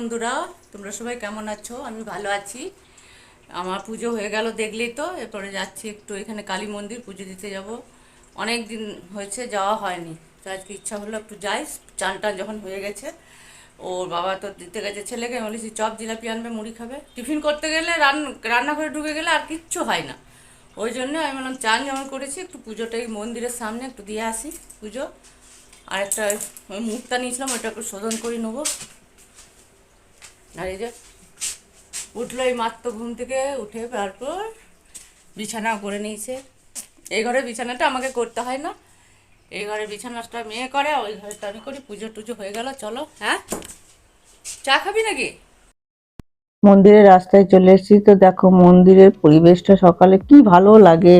বন্ধুরা, তোমরা সবাই কেমন আছো? আমি ভালো আছি। আমার পুজো হয়ে গেল দেখলেই তো, এরপরে যাচ্ছি একটু এখানে কালী মন্দির পুজো দিতে যাব। অনেক দিন হয়েছে, যাওয়া হয়নি। তো আজকে ইচ্ছা হলো একটু যাই, চান টান যখন হয়ে গেছে, ওর বাবা তো দিতে গেছে ছেলেকে, আমি বলেছি, চপ জিলাপি আনবে, মুড়ি খাবে। টিফিন করতে গেলে রান, রান্নাঘরে ঢুকে গেলে আর কিচ্ছু হয় না। ওই জন্য আমি বললাম চান যেমন করেছি, একটু পুজোটা এই মন্দিরের সামনে একটু দিয়ে আসি, পুজো। আর একটা ওই মুখটা নিয়েছিলাম ওইটা একটু শোধন করে নেব। আর এই যে উঠল এই মাত্র ঘুম থেকে উঠে তারপর বিছানা করে নিয়েছে। এই ঘরে বিছানাটা আমাকে করতে হয় না। এই ঘরে বিছানাটা মেয়ে করে, ওই ঘরেটা আমি করি, পুজো টুজো হয়ে গেল, চলো হ্যাঁ? চা খাবি নাকি? মন্দিরের রাস্তায় চলে এসেছি তো দেখো মন্দিরের পরিবেশটা সকালে কি ভালো লাগে।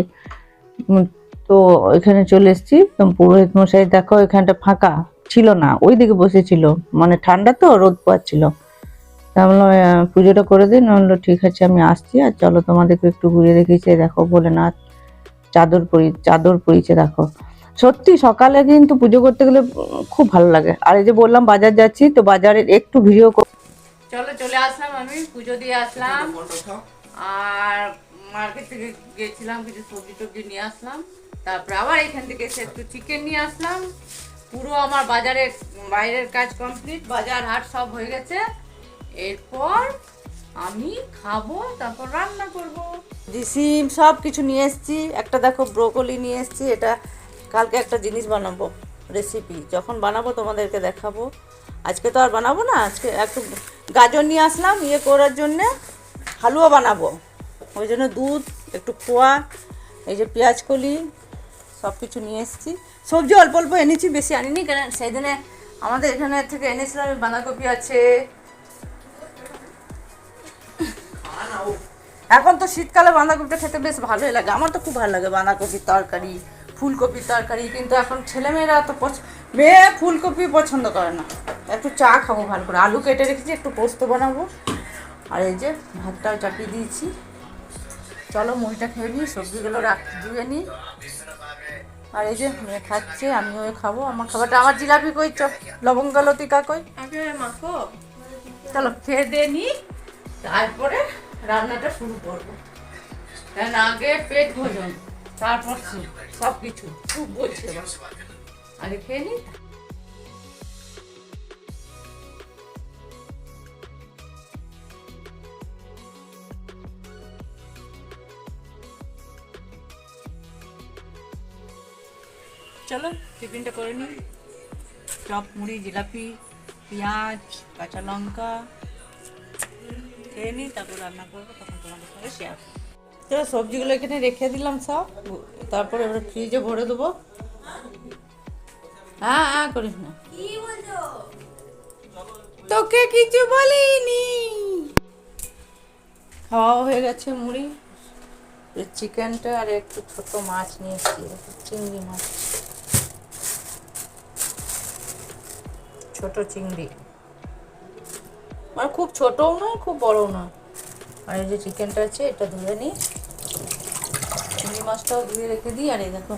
তো এখানে চলে এসেছি, তো পুরোহিত মশাই দেখো এখানটা ফাঁকা, ছিল না ওই দিকে বসেছিল মানে ঠান্ডা তো, রোদ পাচ্ছিল। তা বললাম পুজোটা করে দিন বলল ঠিক আছে আমি আসছি। আর চলো তোমাদেরকে একটু ঘুরে দেখিয়েছে দেখো ভোলেনাথ চাদর পরি চাদর পরিছে দেখো। সত্যি সকালে কিন্তু পুজো করতে গেলে খুব ভালো লাগে। আর এই যে বললাম বাজার যাচ্ছি তো বাজারের একটু ভিডিও চলো চলে আসলাম আমি পুজো দিয়ে আসলাম। আর মার্কেট থেকে গেছিলাম কিছু সবজি টবজি নিয়ে আসলাম। তারপর আবার এখান থেকে এসে একটু চিকেন নিয়ে আসলাম। পুরো আমার বাজারের বাইরের কাজ কমপ্লিট বাজার হাট সব হয়ে গেছে। এরপর আমি খাব, তারপর রান্না করব। সিম সব কিছু নিয়ে এসেছি। একটা দেখো, ব্রোকলি নিয়ে এসেছি। এটা কালকে একটা জিনিস বানাবো রেসিপি যখন বানাবো তোমাদেরকে দেখাবো। আজকে তো আর বানাবো না, আজকে একটু গাজর নিয়ে আসলাম ইয়ে করার জন্যে হালুয়া বানাবো। ওই জন্য দুধ, একটু খোয়া, এই যে পেঁয়াজ কলি সব কিছু নিয়ে এসেছি। সবজি অল্প অল্প এনেছি, বেশি আনিনি, কেন সেই দিনে আমাদের এখানে থেকে এনেছিলাম, বাঁধাকপি আছে এখন তো শীতকালে বাঁধাকপিটা খেতে বেশ ভালোই লাগে। আমার তো খুব ভালো লাগে বাঁধাকপির তরকারি ফুলকপির তরকারি কিন্তু এখন ছেলেমেয়েরা তো মেয়ে ফুলকপি পছন্দ করে না। একটু চা খাব ভালো করে। আলু কেটে রেখেছি একটু পোস্ত বানাবো। আর এই যে ভাতটাও চাপিয়ে দিয়েছি। চলো মুড়িটা খেয়ে নিই সবজিগুলো রাখ ধুয়ে নিই। আর এই যে মেয়ে খাচ্ছে আমিও খাব। আমার খাবারটা আমার জিলাপি কই চ লবঙ্গ লতিকা কই? চলো খেয়ে দিয়ে নিই। তারপরে রান্নাটা শুরু করব। আগে পেট ভোজন, তারপর স্যুপ সব কিছু খুব বলছে। আগে খেয়ে নিই চলো, টিফিনটা করে নিই চপ, মুড়ি, জিলাপি, পেঁয়াজ, কাঁচা লঙ্কা খেয়ে নিই তারপর রান্না করব তখন তোমাদের সঙ্গে শেয়ার তো সবজিগুলো এখানে রেখে দিলাম সব তারপরে এবার ফ্রিজে ভরে দেবো। হ্যাঁ হ্যাঁ করিস না। তোকে কিছু বলিনি। খাওয়া হয়ে গেছে মুড়ি চিকেনটা আর একটু ছোট মাছ নিয়েছি চিংড়ি মাছ। ছোট চিংড়ি। মানে খুব ছোটও নয়, খুব বড়ও নয়। আর এই যে চিকেনটা আছে, এটা ধুয়ে নিই। চিংড়ি মাছটাও ধুয়ে রেখে দিই, আর এই দেখো,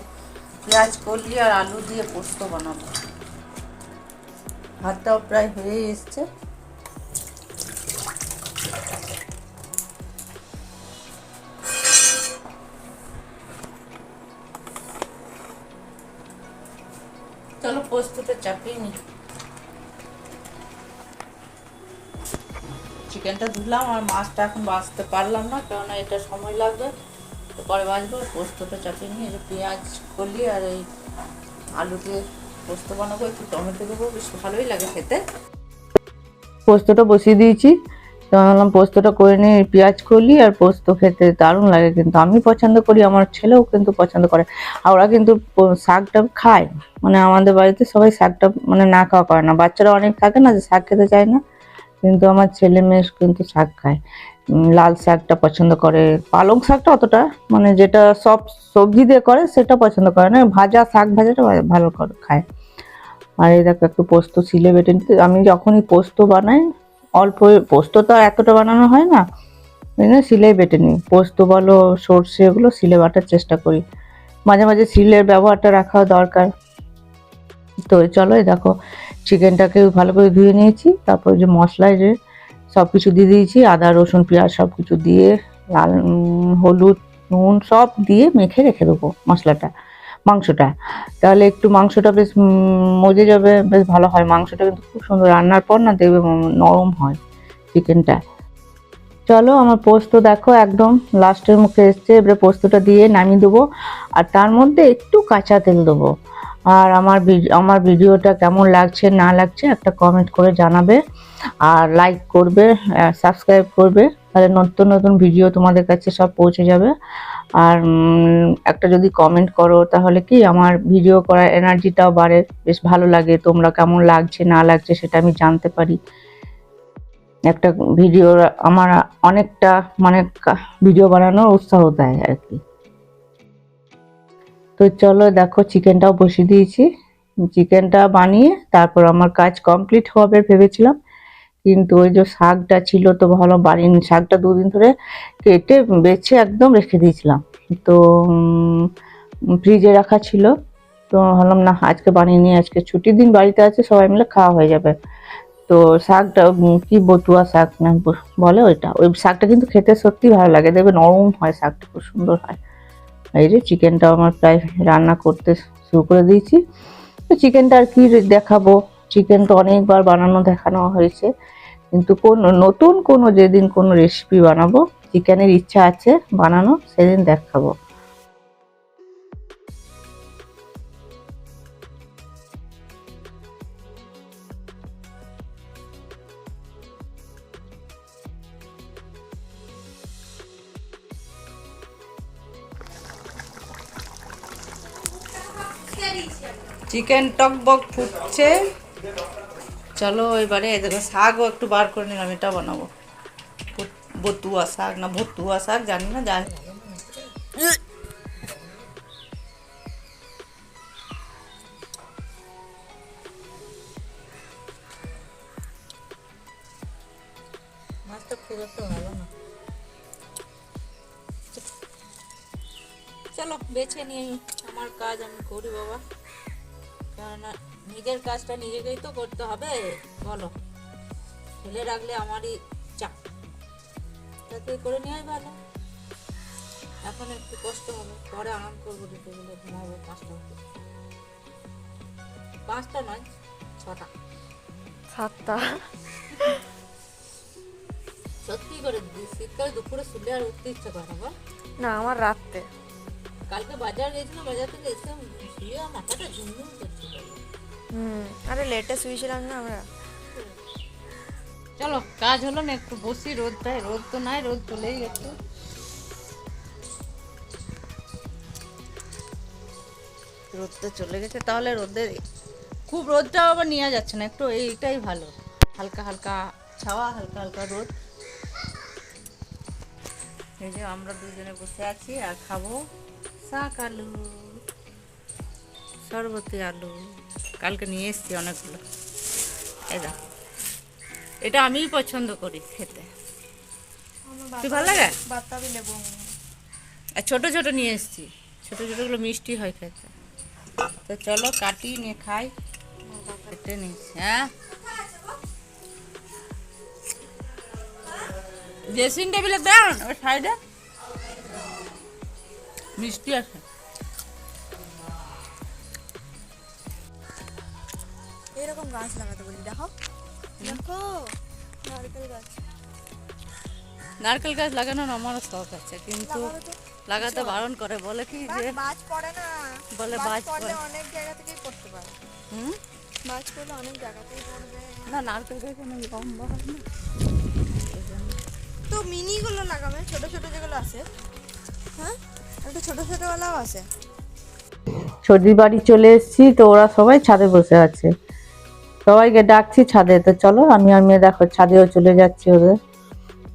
পেঁয়াজ করলি আর আলু দিয়ে পোস্ত বানাবো। ভাতটাও প্রায় হয়েই এসছে। চিকেনটা ধুলাম, আর মাছটা এখন বাঁচতে পারলাম না, কেননা এটা সময় লাগবে। পরে বাঁচবো পোস্তটা চাপিয়ে নিয়ে, এই পেঁয়াজ করলি আর এই আলু দিয়ে পোস্ত বানাবো, একটু টমেটো দেবো, বেশ ভালোই লাগে খেতে। পোস্তটা বসিয়ে দিয়েছি। তো পোস্তটা করে নিয়ে পেঁয়াজ করলি আর পোস্ত খেতে দারুণ লাগে কিন্তু। আমি পছন্দ করি, আমার ছেলেও কিন্তু পছন্দ করে। আর ওরা কিন্তু শাকটা খায় মানে আমাদের বাড়িতে সবাই শাকটা মানে না খাওয়া করে না। বাচ্চারা অনেক থাকে না যে শাক খেতে চায় না। কিন্তু আমার ছেলে মেয়ে কিন্তু শাক খায়। লাল শাকটা পছন্দ করে। পালং শাকটা অতটা মানে যেটা সব সবজি দিয়ে করে, সেটা পছন্দ করে না। ভাজা শাক ভাজাটা ভালো করে খায়। আর এই দেখো, একটু পোস্ত সিলে বেটে আমি যখনই পোস্ত বানাই, অল্প পোস্ত তো এতটা বানানো হয় না। জন্য সিলেই বেটে নিই। পোস্ত বলো, সর্ষে এগুলো সিলে বাটার চেষ্টা করি। মাঝে মাঝে সিলের ব্যবহারটা রাখা দরকার। তো চলো, এই দেখো। চিকেনটাকে ভালো করে ধুয়ে নিয়েছি, তারপর যে মশলায় যে সব কিছু দিয়ে দিয়েছি, আদা, রসুন, পেঁয়াজ সব কিছু দিয়ে, লাল হলুদ, নুন সব দিয়ে মেখে রেখে দেবো মশলাটা, মাংসটা। তাহলে একটু মাংসটা বেশ মজে যাবে, বেশ ভালো হয়। মাংসটা কিন্তু খুব সুন্দর, রান্নার পর না দেখবে নরম হয় চিকেনটা চলো আমার পোস্ত দেখো, একদম লাস্টের মুখে এসছে, এবারে পোস্তটা দিয়ে নামিয়ে দেবো, আর তার মধ্যে একটু কাঁচা তেল দেবো। আর আমার আমার ভিডিওটা কেমন লাগছে, না লাগছে একটা কমেন্ট করে জানাবে। আর লাইক করবে সাবস্ক্রাইব করবে, তাহলে নতুন নতুন ভিডিও তোমাদের কাছে সব পৌঁছে যাবে। আর একটা যদি কমেন্ট করো, তাহলে কি আমার ভিডিও করার এনার্জিটাও বাড়ে। বেশ ভালো লাগে, তোমরা কেমন লাগছে, না লাগছে সেটা আমি জানতে পারি। একটা ভিডিও আমার অনেকটা মানে ভিডিও বানানোর উৎসাহ দেয় আর কি। তো চলো দেখো চিকেনটাও বসিয়ে দিয়েছি। চিকেনটা বানিয়ে তারপর আমার কাজ কমপ্লিট হবে ভেবেছিলাম। কিন্তু ওই যে শাকটা ছিল তো ভালো বাড়িনি শাকটা দুদিন ধরে কেটে বেছে একদম রেখে দিয়েছিলাম। তো ফ্রিজে রাখা ছিল। তো ভাবলাম, না, আজকে বানিয়ে নিয়ে আজকে ছুটির দিন বাড়িতে আছে, সবাই মিলে খাওয়া হয়ে যাবে। তো শাকটা কি বতুয়া শাক না, বলে ওইটা। ওই শাকটা কিন্তু খেতে সত্যি ভালো লাগে। দেখবে নরম হয় শাকটা, খুব সুন্দর হয়। এই যে চিকেনটা আমার প্রায় রান্না করতে শুরু করে দিয়েছি। তো চিকেনটা আর কি দেখাবো। চিকেন তো অনেকবার বানানো, দেখানো হয়েছে। কিন্তু কোন, নতুন কোনো যেদিন কোনো রেসিপি বানাবো, চিকেনের ইচ্ছা আছে বানানো, সেদিন দেখাবো। চিকেন টক বক ফুটছে। চলো এবারে এই দেখো শাকও একটু বার করে নিলাম, এটা বানাবো। বতুয়া শাক না, ভতুয়া শাক, জানি না, জানি। মাছটা চলো বেছে নিয়ে আমার কাজ আমি করি, বাবা। কেননা নিজের কাজটা নিজেকেই তো করতে হবে বলো। ফেলে রাখলে আমারই চাপ। তাতে করে নেওয়াই ভালো। এখন একটু কষ্ট হবে পরে আরাম করব দুপুরবেলা ঘুমাবো পাঁচটা। পাঁচটা নয় ছটা। সাতটা। সত্যি করে দিদি শীতকালে দুপুরে শুলে আর উঠতে ইচ্ছা করে না না আমার রাত্রে। কালকে বাজার গেছিলাম বাজার থেকে এসে শুয়ে মাথাটা ঝুমঝুম করছিল হুম আরে লেটে শুয়েছিলাম না আমরা। চলো কাজ হলো না একটু বসি রোদটায় রোদ তো নাই রোদ চলেই গেছে। রোদ তো চলে গেছে তাহলে রোদের খুব রোদটাও আবার নেওয়া যাচ্ছে না একটু এইটাই ভালো। হালকা হালকা ছাওয়া হালকা হালকা রোদ। এই যে আমরা দুজনে বসে আছি আর খাব শাক আলু সরবতি আলু। কালকে নিয়ে এসছি অনেকগুলো। এই দেখো। এটা আমিই পছন্দ করি খেতে। তুই ভালো লাগে? বাতাবি লেবু আর ছোট ছোট নিয়ে এসেছি। ছোট ছোটগুলো মিষ্টি হয় খেতে। তো চলো কাটি নিয়ে খাই। কেটে নিস হ্যাঁ? ড্রেসিং টেবিলে দেন ওই সাইডে মিষ্টি আছে। এরকম গাছ লাগাতে বলি দেখো। দেখো নারকেল গাছ। নারকেল গাছ লাগানোর আমারও শখ আছে কিন্তু তো। লাগাতে বারণ করে বলে কি যে বাজ পড়ে না। বলে বাজ পড়ে। অনেক জায়গা থেকেই পড়তে পারে। হুম? বাজ পড়লে অনেক জায়গাতেই পড়বে। না নারকেল গাছ অনেক লম্বা হয় না। তো মিনিগুলো লাগাবে ছোট ছোট যেগুলো আছে। হ্যাঁ? একটা ছোট ছোটওয়ালাও আছে। সর্দি বাড়ি চলে এসেছি তো ওরা সবাই ছাদে বসে আছে। সবাইকে ডাকছি ছাদে। তো চলো, আমি আর মেয়ে দেখো, ছাদেও চলে যাচ্ছি ওদের।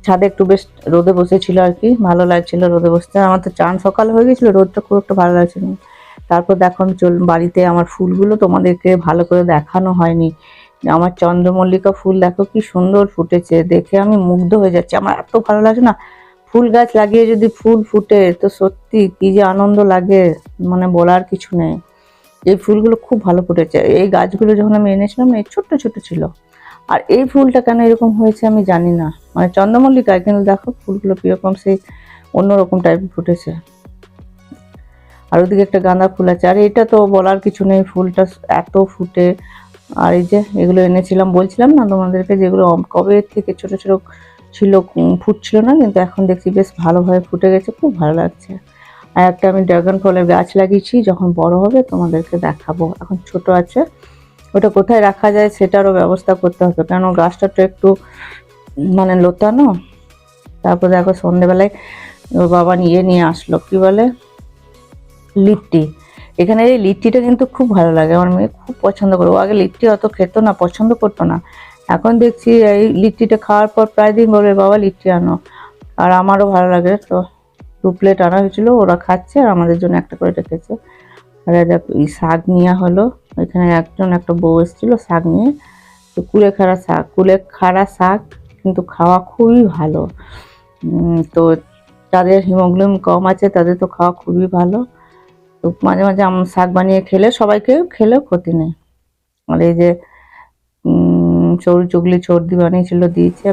ছাদে একটু বেশ রোদে বসেছিল আর কি, ভালো লাগছিল রোদে বসতে। আমার তো চান সকাল হয়ে গেছিল, রোদটা খুব একটা ভালো লাগছিল তারপর দেখো আমি চল বাড়িতে আমার ফুলগুলো তোমাদেরকে ভালো করে দেখানো হয়নি। আমার চন্দ্রমল্লিকা ফুল দেখো কি সুন্দর ফুটেছে, দেখে আমি মুগ্ধ হয়ে যাচ্ছি। আমার এত ভালো লাগছে না, ফুল গাছ লাগিয়ে যদি ফুল ফুটে, তো সত্যি কি যে আনন্দ লাগে মানে বলার কিছু নেই। এই ফুলগুলো খুব ভালো ফুটেছে। এই গাছগুলো যখন আমি এনেছিলাম, এই ছোট্ট ছোট ছিল। আর এই ফুলটা কেন এরকম হয়েছে আমি জানি না। মানে চন্দ্রমল্লিকায় কিন্তু দেখো ফুলগুলো কীরকম সেই অন্যরকম টাইপ ফুটেছে। আর ওদিকে একটা গাঁদা ফুল আছে। আর এটা তো বলার কিছু নেই, ফুলটা এত ফুটে। আর এই যে এগুলো এনেছিলাম, বলছিলাম না তোমাদেরকে যেগুলো কবে থেকে ছোট ছোট ছিল ফুটছিল না, কিন্তু এখন দেখছি বেশ ভালোভাবে ফুটে গেছে, খুব ভালো লাগছে। আর একটা আমি ড্রাগন ফলের গাছ লাগিয়েছি, যখন বড় হবে তোমাদেরকে দেখাবো। এখন ছোট আছে। ওটা কোথায় রাখা যায় সেটারও ব্যবস্থা করতে হবে। কেন গাছটা তো একটু মানে লোতানো। তারপর দেখো সন্ধেবেলায় ওর বাবা নিয়ে নিয়ে আসলো। কি বলে? লিট্টি। এখানে এই লিট্টিটা কিন্তু খুব ভালো লাগে। আমার মেয়ে খুব পছন্দ করে। ও আগে লিট্টি অত খেত না, পছন্দ করতো না। এখন দেখছি এই লিট্টিটা খাওয়ার পর প্রায় দিন বলবে বাবা, লিট্টি আনো। আর আমারও ভালো লাগে, তো দু প্লেট আনা হয়েছিল, ওরা খাচ্ছে আর আমাদের জন্য একটা করে রেখেছে। আর এই শাক নেওয়া হলো, এখানে একজন একটা বউ এসেছিল শাক নিয়ে। তো কুলেখাড়া শাক কুলেখাড়া শাক কিন্তু খাওয়া খুবই ভালো। তো যাদের হিমোগ্লোবিন কম আছে, তাদের তো খাওয়া খুবই ভালো। তো মাঝে মাঝে আম শাক বানিয়ে খেলে সবাইকে খেলেও ক্ষতি নেই। আর এই যে চৌরি চুগলি চর্দি বানিয়েছিল, দিয়েছে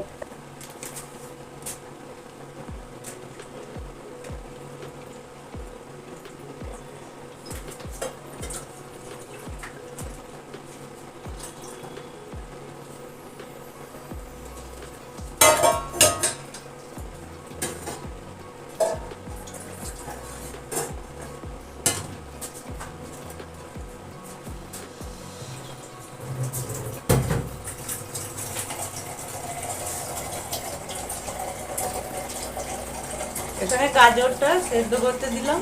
এখানে গাজরটা সেদ্ধ করতে দিলাম।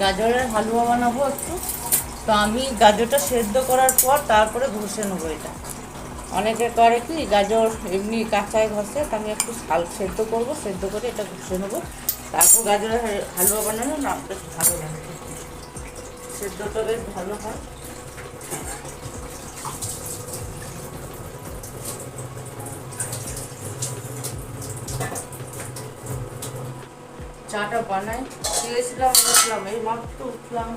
গাজরের হালুয়া বানাবো একটু। তো আমি গাজরটা সেদ্ধ করার পর তারপরে ঘষে নেব এটা। অনেকে করে কি গাজর এমনি কাঁচায় ঘষে, তো আমি একটু হাল সেদ্ধ করব, সেদ্ধ করে এটা ঘষে নেব। তারপর গাজরের হালুয়া বানানো না ভালো লাগে। সেদ্ধটা বেশ ভালো হয়। চাটা বানাই। শুয়েছিলাম উঠলাম এই মাত্র উঠলাম।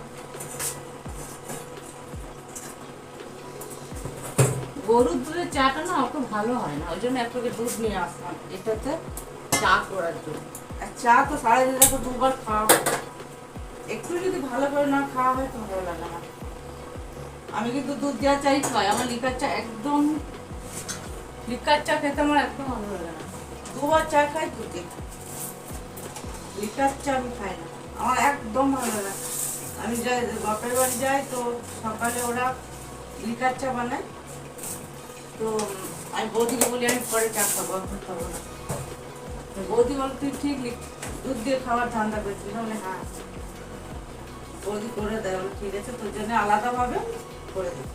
গরুর দুধের চাটা না অত ভালো হয় না, ওই জন্য এক দুধ নিয়ে আসলাম। এটাতে চা করার জন্য। চা তো সারাদিন দেখো দুবার খাওয়া একটু যদি ভালো করে না খাওয়া হয় তো ভালো লাগে না। আমি কিন্তু দুধ দেওয়া চাই খাই, আমার লিকার চা একদম লিকার চা খেতে আমার একদম ভালো লাগে না। দুবার চা খাই, দুধে লিটার চা আমি খাই না। আমার একদম ভালো লাগে। আমি যাই, বাপের বাড়ি যাই তো সকালে ওরা লিকার চা বানায়। তো আমি বৌদিকে বলি, আমি পরে চা খাব, এখন খাব না। বৌদি বল, তুই ঠিক দুধ দিয়ে খাওয়ার ধান্দা করেছিস? বলে হ্যাঁ। বৌদি করে দেয়, বলে, ঠিক আছে, তোর জন্য আলাদাভাবে করে দিই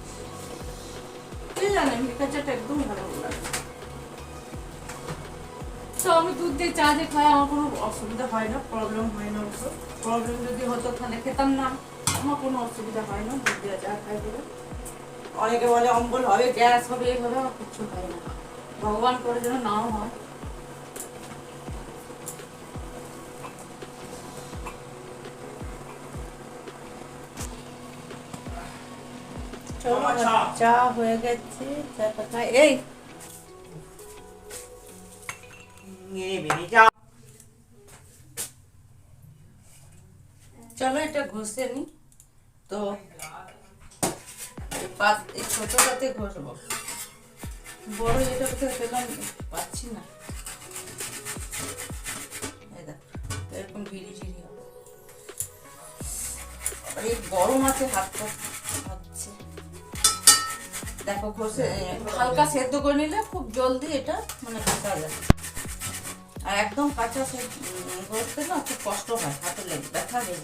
কে জানে লিকার চাটা একদম ভালো লাগে তো আমি দুধ দিয়ে চা দিয়ে খাই আমার কোনো অসুবিধা হয় না প্রবলেম হয় না অবশ্য প্রবলেম যদি হতো তাহলে খেতাম না। আমার কোনো অসুবিধা হয় না দুধ দিয়ে চা খাই বলে। অনেকে বলে অম্বল হবে গ্যাস হবে এই হবে আমার কিচ্ছু হয় না। ভগবান করে যেন নাও হয়। চা। হয়ে গেছে চলো এটা ঘষে নি। তো ঘষবো। বড় কোথায় পেলাম পাচ্ছি না। এরকম ঝিরি হবে। এই গরম আছে হাতটা দেখো, ঘষে হালকা সেদ্ধ করে নিলে খুব জলদি এটা মানে ঘষা যায়। আর একদম কাঁচা সে করতে না খুব কষ্ট হয়, হাতে লেগে, ব্যথা যায়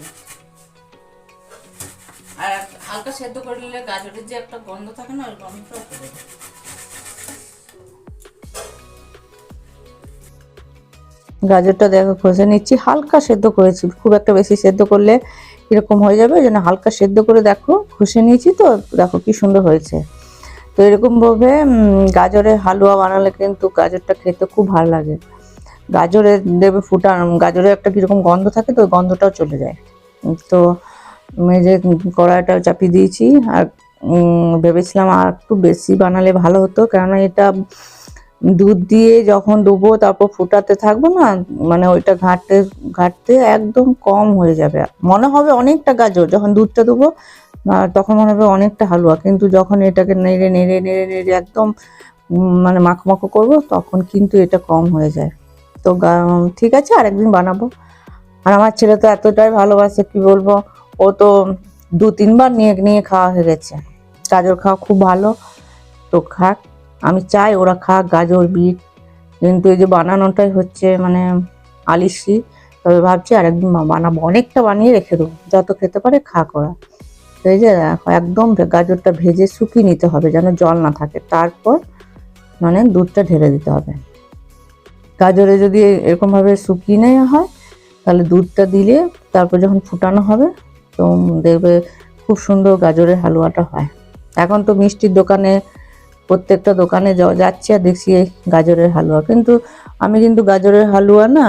আর হালকা সেদ্ধ করে নিলে গাজরের যে একটা গন্ধ থাকে না, ওই গন্ধটা গাজরটা দেখো ঘষে নিচ্ছি। হালকা সেদ্ধ করেছি, খুব একটা বেশি সেদ্ধ করলে এরকম হয়ে যাবে, ওই হালকা সেদ্ধ করে দেখো ঘষে নিয়েছি তো, দেখো কি সুন্দর হয়েছে। তো এরকমভাবে গাজরের হালুয়া বানালে কিন্তু গাজরটা খেতে খুব ভালো লাগে। গাজরের দেবে ফুটান গাজরের একটা কীরকম গন্ধ থাকে তো গন্ধটাও চলে যায়। তো মেজে কড়াইটা চাপিয়ে দিয়েছি, আর ভেবেছিলাম আর একটু বেশি বানালে ভালো হতো, কেননা এটা দুধ দিয়ে যখন ডুবো তারপর ফুটাতে থাকব না মানে ওইটা ঘাটতে ঘাটতে একদম কম হয়ে যাবে। মনে হবে অনেকটা গাজর, যখন দুধটা দেবো তখন মনে হবে অনেকটা হালুয়া, কিন্তু যখন এটাকে নেড়ে নেড়ে নেড়ে নেড়ে একদম মানে মাখো মাখো করব, তখন কিন্তু এটা কম হয়ে যায়। তো ঠিক আছে, আরেকদিন বানাবো। আর আমার ছেলে তো এতটাই ভালোবাসে, কি বলব, ও তো দু তিনবার নিয়ে নিয়ে খাওয়া হয়ে গেছে। গাজর খাওয়া খুব ভালো। তো খাক, আমি চাই ওরা খাক, গাজর, বিট। কিন্তু এই যে বানানোটাই হচ্ছে মানে আলিশি তবে ভাবছি আরেকদিন বানাবো। অনেকটা বানিয়ে রেখে দেবো। যত খেতে পারে খাক ওরা। এই যে একদম গাজরটা ভেজে শুকিয়ে নিতে হবে, যেন জল না থাকে। তারপর মানে দুধটা ঢেলে দিতে হবে। গাজরে যদি এরকমভাবে শুকিয়ে নেওয়া হয়, তাহলে দুধটা দিলে তারপর যখন ফুটানো হবে, তো দেখবে খুব সুন্দর গাজরের হালুয়াটা হয়। এখন তো মিষ্টির দোকানে, প্রত্যেকটা দোকানে যাচ্ছি আর দেখছি এই গাজরের হালুয়া। কিন্তু আমি কিন্তু গাজরের হালুয়া না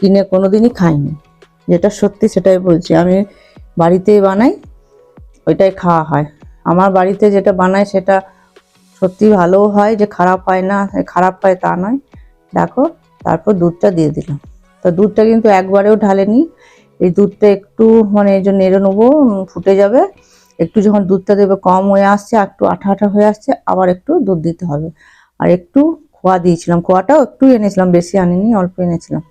কিনে কোনোদিনই খাইনি। যেটা সত্যি সেটাই বলছি, আমি বাড়িতেই বানাই, ওইটাই খাওয়া হয়। আমার বাড়িতে যেটা বানাই সেটা সত্যি ভালোও হয়, যে খারাপ হয় না, খারাপ হয় তা নয়। দেখো তারপর দুধটা দিয়ে দিলাম। তো দুধটা কিন্তু একবারেও ঢালেনি। এই দুধটা একটু মানে এই জন্য নেড়ে নেব ফুটে যাবে। একটু যখন দুধটা দেবে কম হয়ে আসছে একটু আঠা আঠা হয়ে আসছে, আবার একটু দুধ দিতে হবে। আর একটু খোয়া দিয়েছিলাম। খোয়াটাও একটু এনেছিলাম, বেশি আনিনি, অল্প এনেছিলাম।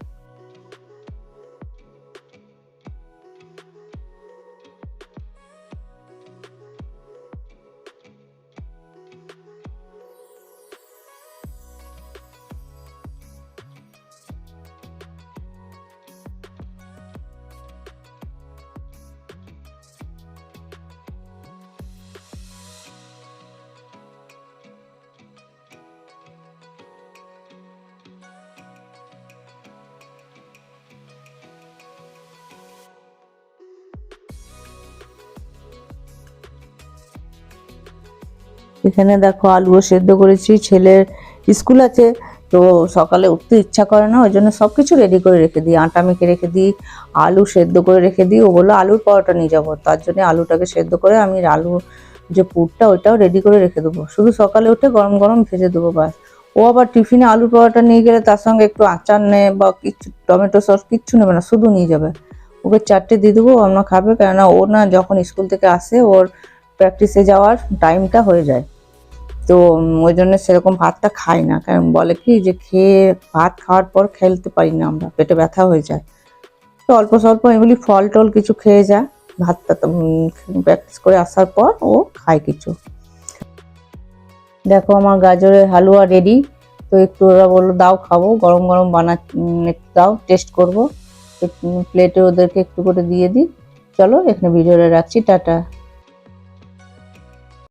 এখানে দেখো আলুও সেদ্ধ করেছি, ছেলের স্কুল আছে, তো সকালে উঠতে ইচ্ছা করে না, ওই জন্য সব কিছু রেডি করে রেখে দিই, আটা মেখে রেখে দিই, আলু সেদ্ধ করে রেখে দিই, ও বলল আলুর পরোটা নিয়ে যাব, তার জন্য আলুটাকে সেদ্ধ করে আমি আলু যে পুরটা ওইটাও রেডি করে রেখে দেবো, শুধু সকালে উঠে গরম গরম ভেজে দেবো ব্যাস। ও আবার টিফিনে আলুর পরোটা নিয়ে গেলে তার সঙ্গে একটু আচার নেয় বা কিছু টমেটো সস কিচ্ছু নেবে না, শুধু নিয়ে যাবে। ওকে চারটে দিয়ে দেবো আমরা খাবে, কেননা ও না যখন স্কুল থেকে আসে, ওর প্র্যাকটিসে যাওয়ার টাইমটা হয়ে যায়। তো ওই জন্য সেরকম ভাতটা খাই না। কারণ বলে কি যে, খেয়ে ভাত খাওয়ার পর খেলতে পারি না আমরা, পেটে ব্যথা হয়ে যায়। তো অল্প স্বল্প এগুলি ফল টল কিছু খেয়ে যায় ভাতটা প্র্যাকটিস করে আসার পর ও খায় কিছু। দেখো আমার গাজরের হালুয়া রেডি তো একটু ওরা বলল, দাও খাব, গরম গরম বানা একটু দাও টেস্ট করব। প্লেটে ওদেরকে একটু করে দিয়ে দিই। চলো, এখানে ভিডিওটা রাখছি, টাটা।